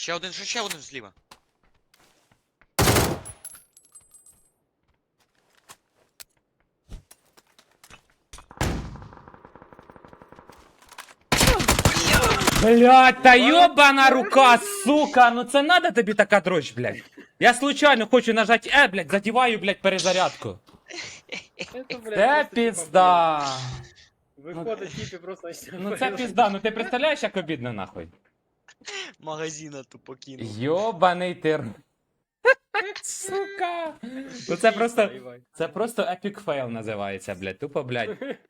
Ще один, ще, один зліва. Блять, та йобана рука, сука, ну це надо тобі така дрожь, блядь. Я случайно хочу нажати Е, блядь, задіваю, блядь, перезарядку. Це пізда. Виходить типи просто Ну це пізда, ну ти представляєш, як обідно нахуй? Магазина тупо кинув. Йобаний тир. Сука. Ну це просто, це просто епік фейл називається, блядь. Тупо, блядь.